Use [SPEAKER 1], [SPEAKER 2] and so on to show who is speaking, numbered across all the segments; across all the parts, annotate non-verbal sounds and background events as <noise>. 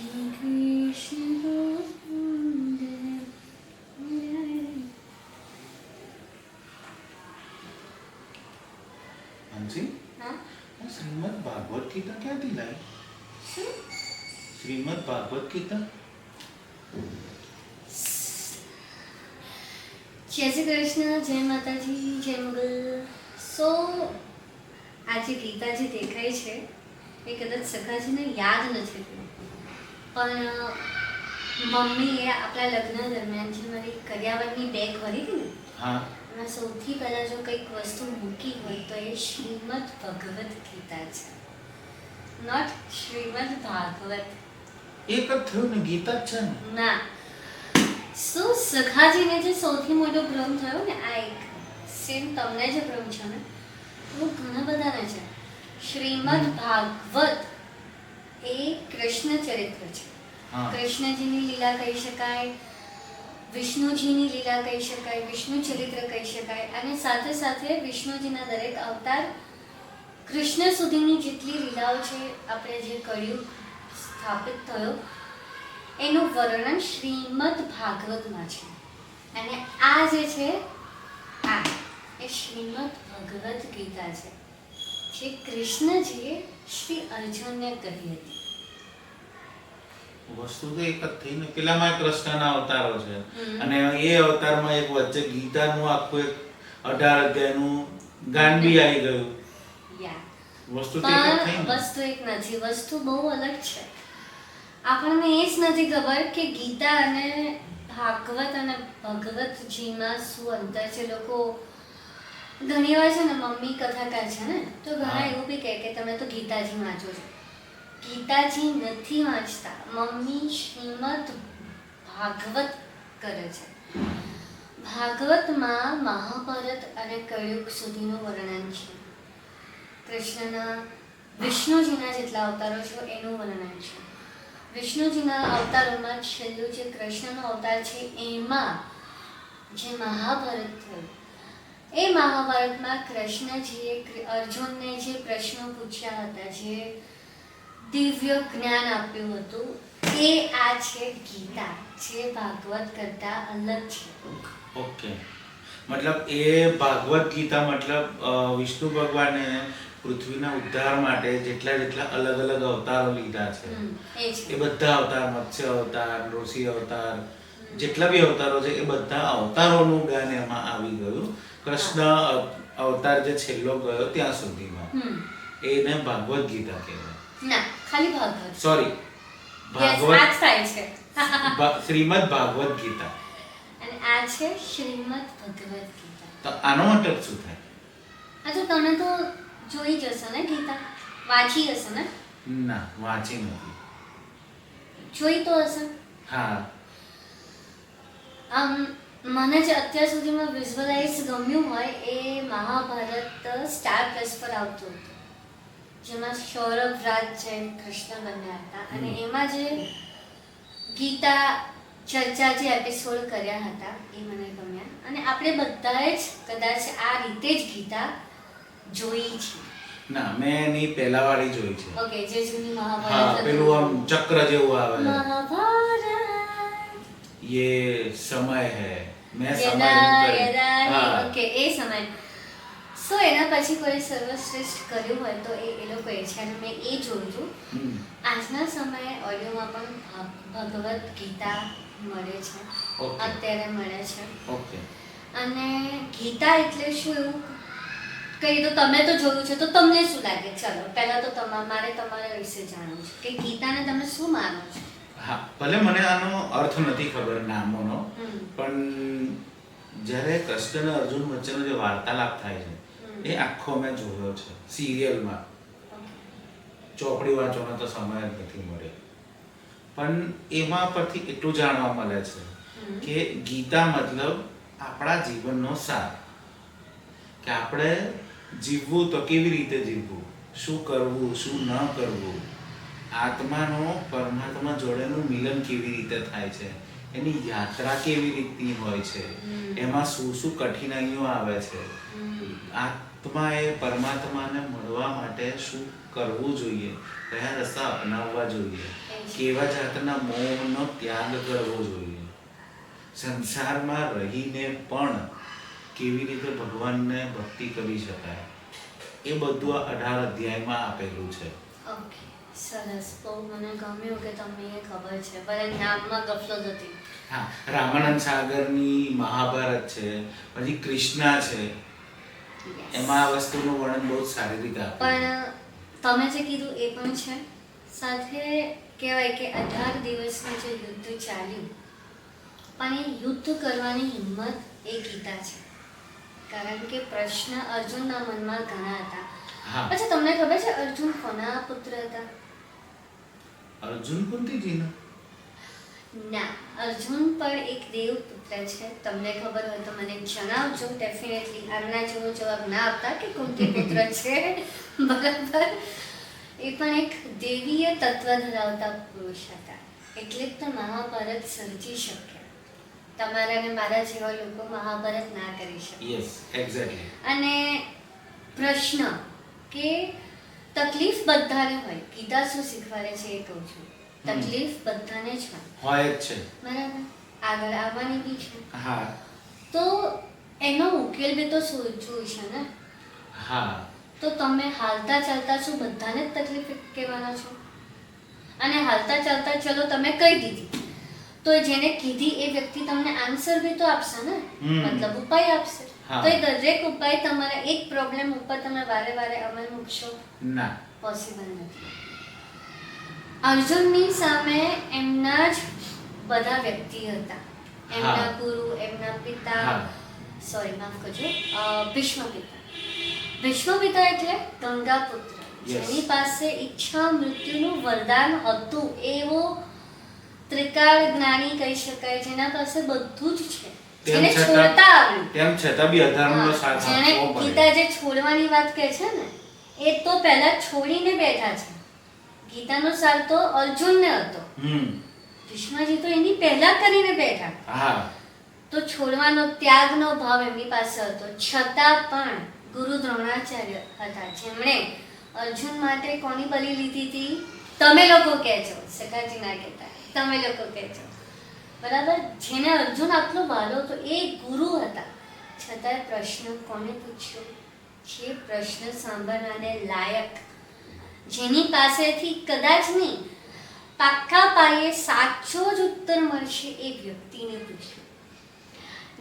[SPEAKER 1] શ્રીમદ ભાગવત ગીતા ક્યાંથી લાવી? શ્રીમદ ભાગવત ગીતા?
[SPEAKER 2] જય શ્રી કૃષ્ણ જય માતાજી જય મંગલ. સો આ જે ગીતા જે દેખાય છે એ કદાચ સખાજીને યાદ નથી પણ મમ્મીએ આપણા લગ્ન દરમિયાન જે મારી કર્યાવરની બેગ ખરીદી ને
[SPEAKER 1] હા.
[SPEAKER 2] એમાં સૌથી પહેલાં જો કંઈક વસ્તુ મૂકી હોય તો એ શ્રીમદ ભગવદ્ ગીતા છે. નોટ શ્રીમદ ભાગવત.
[SPEAKER 1] એક જ થયું ને ગીતા છે ને.
[SPEAKER 2] ના. શું સખાજીને જે સૌથી મોટો ભ્રમ થયો ને આ એક સેમ તમને જે ભ્રમ છે ને? એવું ઘણા બધાને છે. શ્રીમદ ભાગવત. એ કૃષ્ણ ચરિત્ર છે. કૃષ્ણજીની લીલા કહી શકાય વિષ્ણુજીની લીલા કહી શકાય વિષ્ણુ ચરિત્ર કહી શકાય અને સાથે સાથે વિષ્ણુજીના દરેક અવતાર કૃષ્ણ સુધીની જેટલી લીલાઓ છે આપણે જે કળિયુગ સ્થાપિત થયો એનું વર્ણન શ્રીમદ ભાગવતમાં છે. અને આ જે છે આ એ શ્રીમદ ભગવદ્ ગીતા છે. જે કૃષ્ણજીએ શ્રી અર્જુનને કહી હતી.
[SPEAKER 1] વસ્તુ તો એક જ થઈ ને પેલામાં કૃષ્ણના અવતારો છે. અને એ અવતારમાં એક વચ્ચે ગીતાનું આખું એક અઢાર અધ્યાયનું ગાન બી આવી ગયું. વસ્તુ
[SPEAKER 2] વસ્તુ એક નથી વસ્તુ બહુ અલગ છે. આપણને એ જ નથી ખબર કે ગીતા અને ભાગવત અને ભગવતજીમાં શું અંતર છે. લોકો ઘણી વાર છે ને મમ્મી કથાકાર છે ને તો ઘણા એવું બી કહે કે તમે તો ગીતાજી વાંચો છો. ગીતાજી નથી વાંચતા. મમ્મી શ્રીમદ ભાગવત કરે છે. ભાગવતમાં મહાભારત અને કળિયુગ સુધીનું વર્ણન છે. કૃષ્ણના વિષ્ણુજીના જેટલા અવતારો છે એનું વર્ણન છે. વિષ્ણુજીના અવતારોમાં છેલ્લું જે કૃષ્ણનો અવતાર છે એમાં જે મહાભારત થયું એ મહાભારતમાં કૃષ્ણજીએ અર્જુનને જે પ્રશ્નો પૂછ્યા હતા જે દિવ્ય જ્ઞાન આપ્યું હતું એ આ છે ગીતા જે ભાગવત કરતા અલગ છે.
[SPEAKER 1] ઓકે. મતલબ એ ભાગવત ગીતા મતલબ વિષ્ણુ ભગવાને પૃથ્વીના ઉદ્ધાર માટે જેટલા જેટલા અલગ અલગ અવતારો લીધા છે.
[SPEAKER 2] એ
[SPEAKER 1] એ બધા અવતાર મત્સ્ય અવતાર ઋષિ અવતાર જેટલા બી અવતારો છે એ બધા અવતારોનું જ્ઞાન એમાં આવી ગયું. કૃષ્ણ અવતાર જે છેલ્લો ગયો ત્યાં સુધીમાં. એને ભાગવત ગીતા કહેવાય.
[SPEAKER 2] ના ખાલી ભાગવત.
[SPEAKER 1] સોરી ભાગવત શ્રીમદ ભાગવત ગીતા.
[SPEAKER 2] અને આ છે શ્રીમદ ભગવદ ગીતા.
[SPEAKER 1] તો આનો મતલબ શું થાય?
[SPEAKER 2] અચ્છા તમે તો જોઈ જશો ને ગીતા. વાંચી હશે ને?
[SPEAKER 1] ના વાંચી નથી.
[SPEAKER 2] જોઈ તો હશે.
[SPEAKER 1] હા.
[SPEAKER 2] આમ મને જે અત્યાર સુધીમાં વિઝ્યુઅલાઇઝ ગમ્યું હોય એ મહાભારત સ્ટાર પ્લસ પર આવતું હતું. જેમાં સૌરભ રાજ જૈન કૃષ્ણ બન્યા હતા. અને એમાં જે ગીતા ચર્ચા જે એપિસોડ કર્યા હતા એ મને ગમ્યા. અને આપણે બધાએ જ કદાચ આ રીતે જ ગીતા જોઈ છે.
[SPEAKER 1] ના મેં એની પહેલા વાળી જોઈ છે.
[SPEAKER 2] ઓકે જે જૂની મહાભારત
[SPEAKER 1] પેલું આમ ચક્ર જેવું આવે.
[SPEAKER 2] મહાભારત.
[SPEAKER 1] ये સમય હે મેં સમય
[SPEAKER 2] યદા ઓકે એ સમય સો એના પછી કોઈ સર્વશ્રેષ્ઠ કર્યું હોય તો એ એ લોકો એ છે અને મેં એ જોયું હતું. આજના સમયે ઓડિયોમાં પણ ભગવદ્ ગીતા મળે છે. અત્યારે મળે છે. અને ગીતા એટલે શું એવું? કઈ તો તમે તો જોયું છે તો તમને શું લાગે? ચલો પહેલાં તો તમારે મારે તમારા વિશે જાણવું છે કે ગીતાને તમે શું માનો છો?
[SPEAKER 1] હા ભલે મને આનો અર્થ નથી ખબર નામોનો પણ જ્યારે કૃષ્ણ અને અર્જુન વચ્ચેનો જે વાર્તાલાપ થાય છે એ આખો મેં જોયો છે સિરિયલમાં. ચોપડી વાંચવાનો તો સમય જ નથી મળ્યો. પણ એમાં પરથી એટલું જાણવા મળે છે કે ગીતા મતલબ આપણા જીવનનો સાર. કે આપણે જીવવું તો કેવી રીતે જીવવું? શું કરવું શું ન કરવું? આત્માનો પરમાત્મા જોડેનું મિલન કેવી રીતે થાય છે? એની યાત્રા કેવી રીતની હોય છે? એમાં શું શું કઠિનાઈઓ આવે છે?
[SPEAKER 2] આત્મા
[SPEAKER 1] આત્માએ પરમાત્માને મળવા માટે શું કરવું જોઈએ? કયા રસ્તા અપનાવવા જોઈએ? કેવા જાતના મોહનો ત્યાગ કરવો જોઈએ? સંસારમાં રહીને પણ કેવી રીતે ભગવાનને ભક્તિ કરી શકાય? એ બધું આ અઢાર અધ્યાયમાં આપેલું છે.
[SPEAKER 2] ઓકે સરસ. બહુ મને ગમ્યું કે તમને એ ખબર છે. પણ નામમાં ગફલત હતી.
[SPEAKER 1] હા રામાનંદ સાગરની મહાભારત છે પછી કૃષ્ણા છે. એમાં આ વસ્તુનું વર્ણન બહુ સારી રીતે
[SPEAKER 2] પણ તમે જે કીધું એ પણ છે. સાથે કહેવાય કે અઢાર દિવસનું જે યુદ્ધ ચાલ્યું પણ એ યુદ્ધ કરવાની હિંમત એ ગીતા છે. કારણ કે પ્રશ્ન અર્જુનના મનમાં ઘણા હતા. પછી તમને ખબર છે અર્જુન કોના પુત્ર હતા?
[SPEAKER 1] અર્જુન કુંતીજીનો?
[SPEAKER 2] ના અર્જુન પણ એક દેવ પુત્ર છે. તમને ખબર હોય તો મને જણાવજો ડેફિનેટલી આમના જેવો જવાબ ના આપતા કે કુંતી પુત્ર <laughs> છે. બરાબર. એ પણ એક દેવીય તત્વ ધરાવતા પુરુષ હતા. એટલે જ તો મહાભારત સર્જી શક્યા. તમારા અને મારા જેવા લોકો મહાભારત ના કરી શકે.
[SPEAKER 1] યસ એક્ઝેક્ટલી
[SPEAKER 2] અને પ્રશ્ન કે તકલીફ બધાને હોય. ગીતા શું શીખવાડે છે એ કહું છું. તકલીફ બધાને જ હોય.
[SPEAKER 1] હોય જ છે.
[SPEAKER 2] બરાબર? આગળ આવવાની બી છે.
[SPEAKER 1] હા.
[SPEAKER 2] તો એનો ઉકેલ બી તો જોઈ છે ને?
[SPEAKER 1] હા.
[SPEAKER 2] તો તમે હાલતા ચાલતા શું બધાને જ તકલીફ કહેવાના છો? અને હાલતા ચાલતા ચલો તમે કહી દીધી. તો જેને કીધી એ વ્યક્તિ તમને આન્સર બી તો આપશે ને? મતલબ ઉપાય આપશે. તો એ દરેક ઉપાય તમારા એક પ્રોબ્લેમ ઉપર તમે વારે વારે અમલ મૂકશો?
[SPEAKER 1] ના.
[SPEAKER 2] પોસિબલ નથી. અર્જુનની સામે એમના જ બધા વ્યક્તિ હતા. એમના ગુરુ એમના પિતા સોરી માફ કરજો. ભીષ્મ પિતા. ભીષ્મ પિતા એટલે ગંગા પુત્ર. જેની પાસે ઈચ્છા મૃત્યુનું વરદાન હતું. એવો ત્રિકાળ જ્ઞાની કહી શકાય જેના પાસે બધું જ છે.
[SPEAKER 1] તેમ છતાં-
[SPEAKER 2] છોડતા
[SPEAKER 1] તેમ છતાં બી અધર્મનો સાથ આપવો પડે.
[SPEAKER 2] ગીતા જે છોડવાની વાત કહે છે ને એ તો પહેલા છોડીને બેઠા છે. ગીતાનો સાર તો અર્જુનને હતો. ભીષ્મજી તો એની પહેલા કરીને બેઠા.
[SPEAKER 1] હા.
[SPEAKER 2] તો છોડવાનો ત્યાગનો ભાવ એમની પાસે હતો. છતાં પણ ગુરુ દ્રોણાચાર્ય હતા. જેમણે અર્જુન માટે કોની બલી લીધી હતી? તમે લોકો કહેજો. સકાજી ના કહેતા. તમે લોકો કહેજો. બરાબર? જેને અર્જુન આટલો વાલો તો એ ગુરુ હતા. છતાંય પ્રશ્ન કોને પૂછ્યો? જે પ્રશ્ન સાંભળવાને લાયક. જેની પાસેથી કદાચ નહીં પાક્કા પાયે સાચો જ ઉત્તર મળશે એ વ્યક્તિને પૂછ્યું.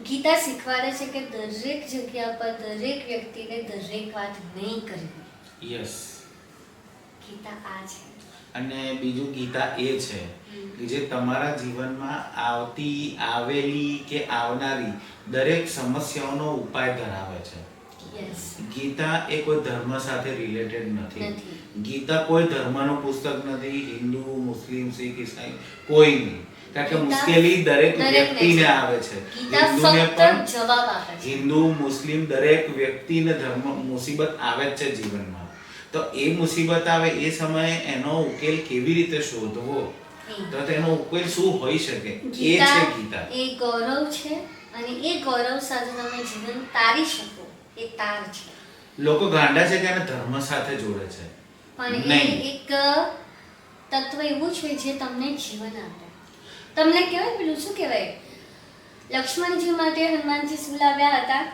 [SPEAKER 2] ગીતા શીખવાડે છે કે દરેક જગ્યા પર દરેક વ્યક્તિને દરેક વાત નહીં કરવી.
[SPEAKER 1] યસ
[SPEAKER 2] ગીતા આ છે.
[SPEAKER 1] અને બીજું ગીતા એ છે કે જે તમારા જીવનમાં આવતી આવેલી કે આવનારી દરેક સમસ્યાઓનો ઉપાય ધરાવે છે. ગીતા એ કોઈ ધર્મ સાથે રિલેટેડ નથી. ગીતા કોઈ ધર્મનું પુસ્તક નથી હિન્દુ મુસ્લિમ શીખ ઈસાઈ કોઈ નહીં. કારણ કે મુશ્કેલી દરેક વ્યક્તિને આવે છે. હિન્દુને પણ હિન્દુ મુસ્લિમ દરેક વ્યક્તિને ધર્મ મુસીબત આવે જ છે જીવનમાં. તો એ મુસીબત આવે એ સમયે એનો ઉકેલ કેવી રીતે શોધવો? તો તેનો ઉકેલ શું હોઈ શકે? એ છે
[SPEAKER 2] ગીતા એ ગૌરવ છે અને એ ગૌરવ સાથે તમે જીવન તારી શકો. એ તાર છે.
[SPEAKER 1] લોકો ગાંડા છે કે ધર્મ સાથે જોડે છે?
[SPEAKER 2] પણ એ એક તત્વ એવું છે જે તમને જીવન આપે. તમને કહેવાય પેલું? શું કહેવાય? લક્ષ્મણજી માટે હનુમાનજી શું લાવ્યા હતા.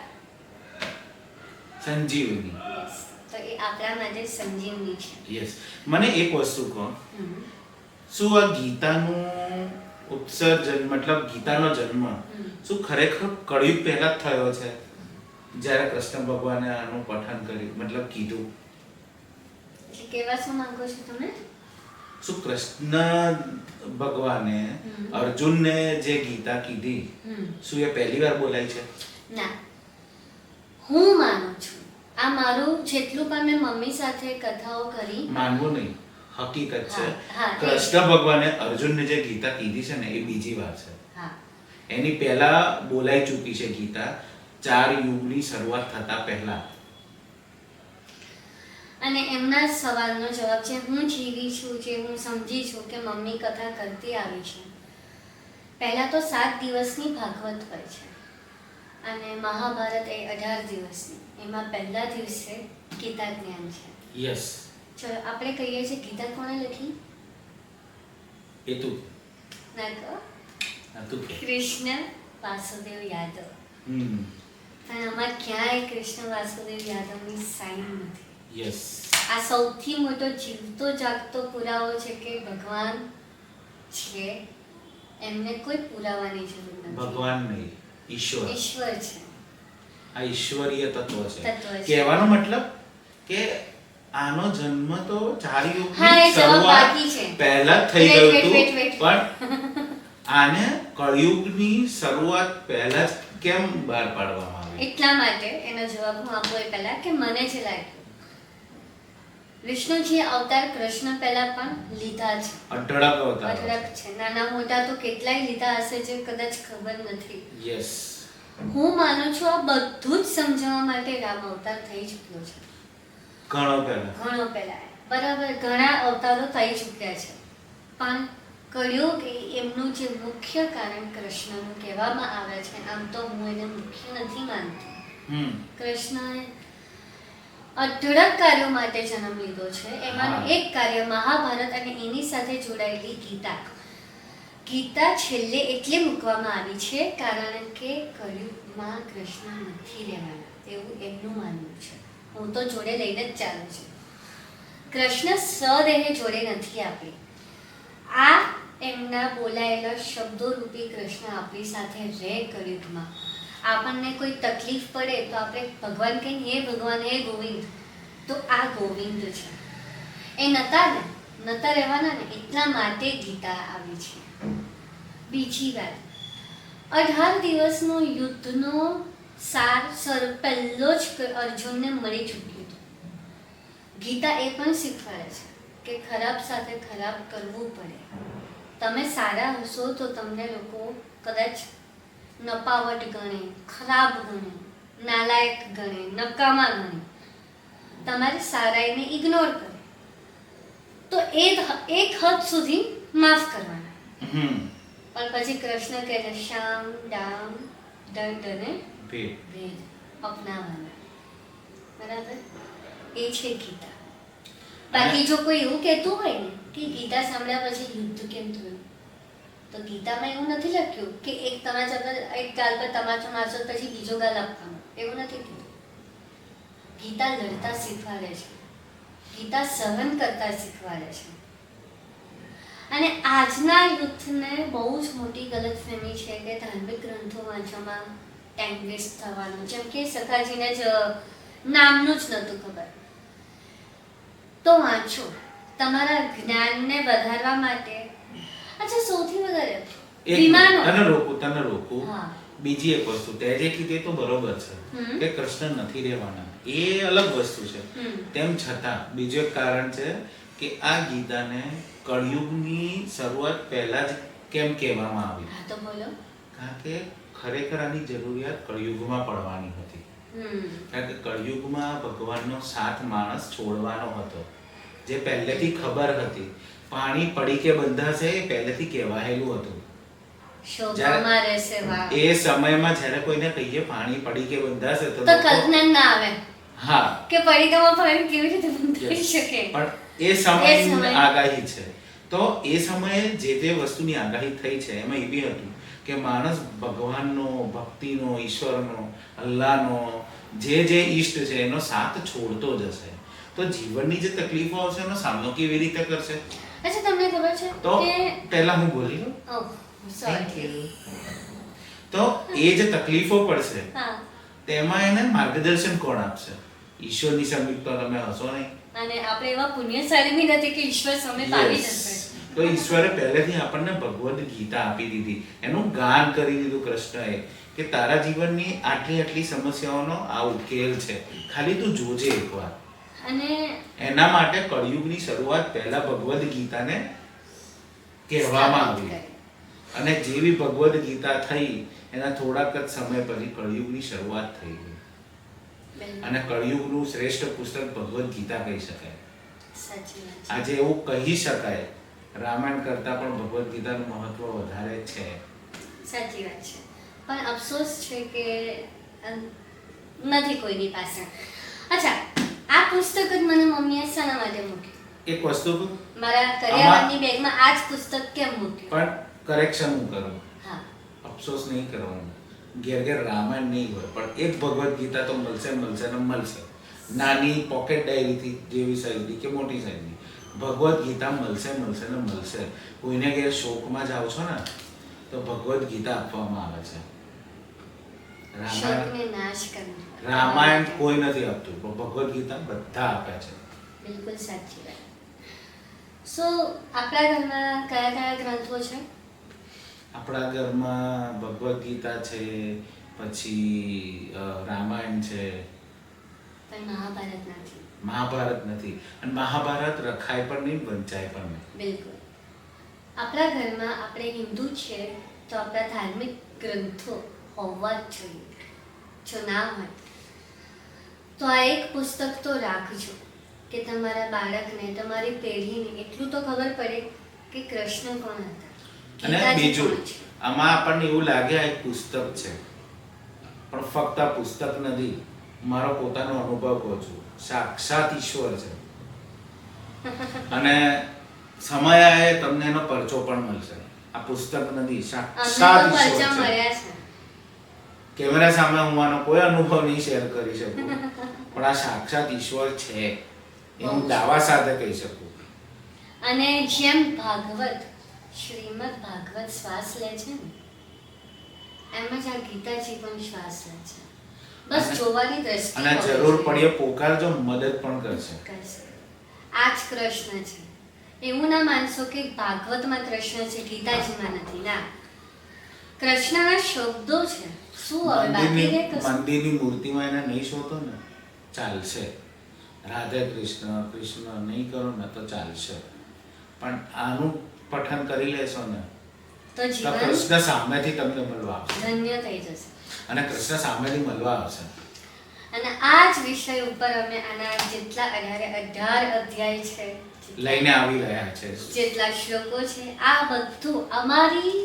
[SPEAKER 1] સંજીવની.
[SPEAKER 2] તો એ આપણા માટે સંજીવની છે.
[SPEAKER 1] યસ મને એક વસ્તુ કહો. શું આ ગીતાનું ઉત્સર્જન મતલબ ગીતાનો જન્મ શું ખરેખર કળિયુગ પહેલા જ થયો છે? જ્યારે કૃષ્ણ ભગવાને આનું પઠન કર્યું મતલબ કીધું.
[SPEAKER 2] એટલે શું માંગો છો તમે?
[SPEAKER 1] શું કૃષ્ણ ભગવાને. અર્જુનને જે ગીતા કીધી શું એ પહેલી વાર બોલાય છે?
[SPEAKER 2] ના. હું માનું છું આ મારું જેટલું પણ મેં મમ્મી સાથે કથાઓ કરી.
[SPEAKER 1] માનવું નહીં. હકીકત છે.
[SPEAKER 2] હા, હા, એ.
[SPEAKER 1] કૃષ્ણ ભગવાને અર્જુનને જે ગીતા કીધી છે ને એ બીજી વાર છે.
[SPEAKER 2] હા.
[SPEAKER 1] એની પહેલા બોલાઈ ચૂકી છે ગીતા. ચાર યુગની શરૂઆત થતા પહેલા.
[SPEAKER 2] અને એમના જ સવાલનો જવાબ છે હું જીવી છું જે હું સમજી છું કે મમ્મી કથા કરતી આવી છે. પહેલા તો સાત દિવસની ભાગવત હોય છે. અને મહાભારત એ અઢાર દિવસની. એમાં પહેલા દિવસે ગીતા જ્ઞાન છે.
[SPEAKER 1] યસ
[SPEAKER 2] ચલો આપણે કહીએ છીએ ગીતા કોણે લખી?
[SPEAKER 1] એ તું
[SPEAKER 2] ના કહો કૃષ્ણ વાસુદેવ યાદવ.
[SPEAKER 1] હમ.
[SPEAKER 2] પણ આમાં ક્યાંય કૃષ્ણ વાસુદેવ યાદવની સાઈન નથી.
[SPEAKER 1] યસ
[SPEAKER 2] આ સૌથી મોટો જીવતો જાગતો પુરાવો છે કે ભગવાન છે એમને કોઈ પુરાવાની જરૂર નથી.
[SPEAKER 1] ભગવાન નહીં. ઈશ્વર.
[SPEAKER 2] ઈશ્વર છે.
[SPEAKER 1] આ ઈશ્વરીય તત્વ છે. કહેવાનો મતલબ કે આનો જન્મ તો ચાર
[SPEAKER 2] હા,
[SPEAKER 1] યુગની શરૂઆત પહેલા થઈ ગયો હતું. પણ આને કળયુગની શરૂઆત પહેલા જ કેમ બહાર પાડવામાં આવી?
[SPEAKER 2] એટલા માટે એનો જવાબ હું આપું એ પહેલા કે મને જે લાગ્યું. વિષ્ણુજી અવતાર કૃષ્ણ પહેલા પણ લીધા છે.
[SPEAKER 1] અઢળક અવતાર
[SPEAKER 2] અઢળક છે. નાના મોટા તો કેટલાય લીધા હશે જે કદાચ ખબર નથી.
[SPEAKER 1] યસ
[SPEAKER 2] હું માનું છું આ બધું જ સમજાવવા માટે રામ અવતાર થઈ ચૂક્યો છે.
[SPEAKER 1] ઘણો પહેલા.
[SPEAKER 2] ઘણો પહેલા. બરાબર ઘણા અવતારો થઈ ચૂક્યા છે. પણ કળિયુગ કે એમનું જે મુખ્ય કારણ કૃષ્ણનું કહેવામાં આવે છે આમ તો હું એને મુખ્ય નથી માનતી.
[SPEAKER 1] હમ.
[SPEAKER 2] કૃષ્ણએ અઢળક કાર્યો માટે જન્મ લીધો છે. એમાંનું એક કાર્ય મહાભારત અને એની સાથે જોડાયેલી ગીતા. ગીતા છેલ્લે એટલે મૂકવામાં આવી છે કારણ કે કળિયુગમાં કૃષ્ણ નથી રહેવાના. એવું એમનું માનવું છે. હું તો જોડે લઈને જ ચાલું છું. કૃષ્ણ સદેહે જોડે નથી આપી. આ એમના બોલાયેલા શબ્દો રૂપી કૃષ્ણ આપણી સાથે રહે કળિયુગમાં આપણને કોઈ તકલીફ પડે તો આપણે ભગવાન કહીએ હે ભગવાન, હે ગોવિંદ. તો આ ગોવિંદ છે. એ નતા ને, નતા રહેવાના ને, એટલા માટે ગીતા આવી છે. બીજી વાત. અઢાર દિવસનો યુદ્ધનો સાર સર પહેલો જ અર્જુનને મળી ચૂક્યું હતું. ગીતા એ પણ શીખવાડે છે કે ખરાબ સાથે ખરાબ કરવું પડે. તમે સારા હશો તો તમને લોકો કદાચ નપાવટ ગણે ખરાબ ગણે નાલાયક ગણે નકામા ગણે. તમારી સારાઈને ઇગ્નોર કરે. તો એ એક હદ સુધી માફ કરવાના. પણ પછી કૃષ્ણ કહે છે શામ ડામ દંડ અને
[SPEAKER 1] ભેદ.
[SPEAKER 2] અપનાવવાના. બરાબર? એ છે ગીતા. બાકી જો કોઈ એવું કહેતું હોય ને કે ગીતા સાંભળ્યા પછી યુદ્ધ કેમ થયું? તો ગીતામાં એવું નથી લખ્યું કે એક તમાચા પર એક ગાલ પર તમાચો મારશો પછી બીજો ગાલ આપવાનો. એવું નથી કીધું. ગીતા લડતા શીખવાડે છે. ગીતા સહન કરતા શીખવાડે છે. અને આજના યુથને બહુ જ મોટી ગલતફહેમી છે કે ધાર્મિક ગ્રંથો વાંચવામાં ટાઈમ વેસ્ટ થવાનો. જેમ કે સખાજીને જ નામનું જ નહોતું ખબર. તો વાંચો. તમારા જ્ઞાનને વધારવા માટે અચ્છા સૌથી વધારે. વિમાનો.
[SPEAKER 1] તને રોકું તને રોકું. બીજી એક વસ્તુ તે જે કીધી તો બરોબર છે કે કૃષ્ણ નથી રહેવાના. એ અલગ વસ્તુ છે. તેમ છતાં બીજું એક કારણ છે કે આ ગીતાને કળિયુગની શરૂઆત પહેલા જ કેમ કહેવામાં આવી?
[SPEAKER 2] હા તો બોલો.
[SPEAKER 1] કારણ કે ખરેખર આની જરૂરિયાત કળિયુગમાં પડવાની હતી. કારણ કે કળિયુગમાં ભગવાનનો સાથ માણસ છોડવાનો હતો. જે પહેલેથી ખબર હતી પાણી પડી કે બંધાશે એ પહેલેથી કહેવાયેલું હતું.
[SPEAKER 2] શોભામાં રહેશે વાહ
[SPEAKER 1] એ સમયમાં જ્યારે કોઈને કહીએ પાણી પડી કે બંધાશે તો
[SPEAKER 2] તો કલ્પના જ ના આવે.
[SPEAKER 1] હા.
[SPEAKER 2] કે પડીકામાં પાણી કેવી રીતે બંધાઈ શકે?
[SPEAKER 1] પણ એ સમયની આગાહી છે. તો એ સમયે જે તે વસ્તુની આગાહી થઈ છે એમાં એ બી હતું કે માણસ ભગવાનનો ભક્તિનો ઈશ્વરનો અલ્લાહનો જે જે ઈષ્ટ છે એનો સાથ છોડતો જશે તો જીવનની જે તકલીફો આવશે એનો સામનો કેવી રીતે કરશે?
[SPEAKER 2] ખબર છે
[SPEAKER 1] તો પહેલા હું બોલી લઉં?
[SPEAKER 2] થેન્ક યુ
[SPEAKER 1] તો એ જે તકલીફો પડશે તેમાં એને માર્ગદર્શન કોણ આપશે? ઈશ્વરની સમીપ તો તમે હશો નહીં.
[SPEAKER 2] અને આપણે એવા પુણ્યશાળી બી નથી કે ઈશ્વર સામે પાવી જશે
[SPEAKER 1] તો ઈશ્વરે પહેલેથી આપણને ભગવદ્ ગીતા આપી દીધી. એનું ગાન કરી દીધું કૃષ્ણએ કે તારા જીવનની આટલી આટલી સમસ્યાઓનો આ ઉકેલ છે. ખાલી તું જોજે એકવાર.
[SPEAKER 2] અને
[SPEAKER 1] એના માટે કળિયુગની શરૂઆત પહેલા ભગવદ્ ગીતાને કહેવામાં આવી. અને જેવી ભગવદ્ ગીતા થઈ એના થોડાક જ સમય પછી કળિયુગની શરૂઆત થઈ ગઈ. અને કળિયુગનું શ્રેષ્ઠ પુસ્તક ભગવદ્ ગીતા કહી શકાય. આજે એવું કહી શકાય રામાયણ કરતા પણ ભગવદ્ ગીતાનું મહત્વ વધારે છે.
[SPEAKER 2] સાચી વાત છે. પણ અફસોસ છે કે નથી કોઈની પાસે. અચ્છા આ પુસ્તક જ મને મમ્મીએ શાના માટે મૂક્યું?
[SPEAKER 1] એક વસ્તુ?
[SPEAKER 2] મારા કરિયાવરની બેગમાં આ જ પુસ્તક કેમ મૂક્યું?
[SPEAKER 1] પણ કરેક્શન હું કરું?
[SPEAKER 2] હા.
[SPEAKER 1] અફસોસ નહીં કરવાનો. ઘેર ઘેર રામાયણ નહીં હોય પણ એક ભગવદ્ ગીતા તો મળશે મળશે ને મળશે. નાની પોકેટ ડાયરીથી જેવી સાઈઝની કે મોટી સાઈઝની ભગવદ્ ગીતા મળશે મળશે ને મળશે. કોઈને ઘેર શોકમાં જાઓ છો ને તો ભગવદ્ ગીતા આપવામાં આવે છે. રામાયણ કોઈ નથી આપતું પણ ભગવદ્ ગીતા બધા આપે છે.
[SPEAKER 2] બિલકુલ સાચી વાત. સો આપણા ઘરમાં કયા કયા ગ્રંથો છે?
[SPEAKER 1] આપણા ઘરમાં ભગવદ્ ગીતા છે પછી રામાયણ છે.
[SPEAKER 2] પણ મહાભારત નથી.
[SPEAKER 1] મહાભારત નથી. અને મહાભારત રખાય પણ નહીં વંચાય પણ નહીં.
[SPEAKER 2] બિલકુલ. આપણા ઘરમાં આપણે હિન્દુ છે તો આપણા ધાર્મિક ગ્રંથો હોવા જ જોઈએ. જો ના હોય તો આ એક પુસ્તક તો રાખજો. કે તમારા બાળકને તમારી પેઢીને એટલું તો ખબર પડે કે કૃષ્ણ કોણ હતા.
[SPEAKER 1] અને બીજું આમાં આપણને એવું લાગે આ એક પુસ્તક છે. પણ ફક્ત આ પુસ્તક નથી મારો પોતાનો અનુભવ કહું છું. સાક્ષાત ઈશ્વર છે. અને સમય તમને એનો પરચો પણ મળશે. આ પુસ્તક નથી સાક્ષાત ઈશ્વર છે. કેમેરા સામે હું આનો કોઈ અનુભવ નહીં શેર કરી શકું. પણ આ સાક્ષાત ઈશ્વર છે. એ હું દાવા સાથે કહી શકું.
[SPEAKER 2] અને જેમ ભાગવત શ્રીમદ ભાગવત શ્વાસ લે છે ને એમ જ આ ગીતાજી પણ શ્વાસ લે છે. બસ જોવાની દ્રષ્ટિ
[SPEAKER 1] અને જરૂર
[SPEAKER 2] પડે
[SPEAKER 1] પોકાર જો મદદ પણ કરશે.
[SPEAKER 2] આ જ કૃષ્ણ છે. એવું ના માનશો કે ભાગવતમાં કૃષ્ણ છે ગીતાજીમાં નથી. ના. કૃષ્ણના શબ્દો છે. શું હવે બાકી?
[SPEAKER 1] મંદિરની મૂર્તિમાં એને નહીં શોધો ને ચાલશે. રાધે કૃષ્ણ કૃષ્ણ નહીં કરો ને તો ચાલશે. પણ આનું પઠન કરી લેશો ને
[SPEAKER 2] તો
[SPEAKER 1] કૃષ્ણ સામેથી તમને મળવા આવશે.
[SPEAKER 2] ધન્ય થઈ જશે.
[SPEAKER 1] અને કૃષ્ણ સામેથી મળવા આવશે.
[SPEAKER 2] અને આ જ વિષય ઉપર અમે આના જેટલા અઢારે અઢાર અધ્યાય છે
[SPEAKER 1] લઈને આવી રહ્યા છે.
[SPEAKER 2] જેટલા શ્લોકો છે આ બધું અમારી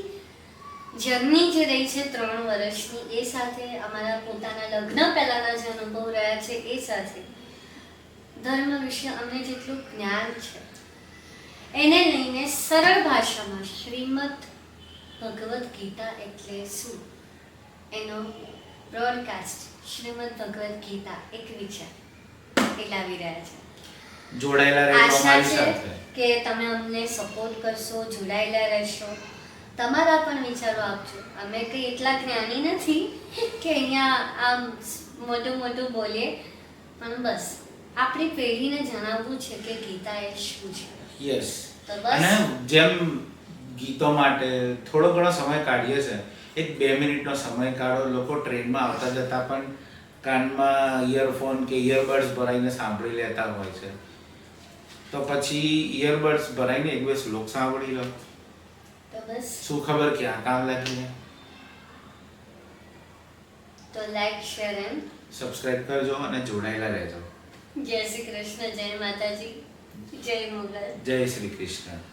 [SPEAKER 2] જર્ની જે રહી છે ત્રણ વર્ષની એ સાથે અમારા પોતાના લગ્ન પહેલાના જે અનુભવ રહ્યા છે એ સાથે ધર્મ વિશે અમને જેટલું જ્ઞાન છે. એને લઈને સરળ ભાષામાં શ્રીમદ ભગવદ્ ગીતા એટલે શું? એનો બ્રોડકાસ્ટ શ્રીમદ ભગવદ્ ગીતા એક વિચાર એ લાવી રહ્યા છે.
[SPEAKER 1] જોડાયેલા રહેશો
[SPEAKER 2] આશા
[SPEAKER 1] અમારી
[SPEAKER 2] છે
[SPEAKER 1] સાથે.
[SPEAKER 2] કે તમે અમને સપોર્ટ કરશો જોડાયેલા રહેશો. તમારા પણ વિચારો આપજો. અમે કંઈ એટલા જ્ઞાની નથી કે અહીંયા આમ મોટું મોટું બોલીએ પણ બસ. આપણી પેઢીને જણાવવું છે કે ગીતા એ શું છે.
[SPEAKER 1] યસ અને જેમ ગીતો માટે થોડો ઘણો સમય કાઢીએ છે એક બે મિનિટનો સમય કાઢો. લોકો ટ્રેનમાં આવતા જતા પણ કાનમાં ઇયરફોન કે ઇયરબડ્સ ભરાઈને સાંભળી લેતા હોય છે. તો પછી ઇયરબડ્સ ભરાઈને એક બે શ્લોક સાંભળી લો. શું ખબર ક્યાં કામ લાગીને?
[SPEAKER 2] તો લાઈક શેર એન્ડ
[SPEAKER 1] સબસ્ક્રાઇબ કરજો અને જોડાયેલા રહેજો.
[SPEAKER 2] જય શ્રી કૃષ્ણ જય માતાજી જય મુગલ.
[SPEAKER 1] જય શ્રી કૃષ્ણ.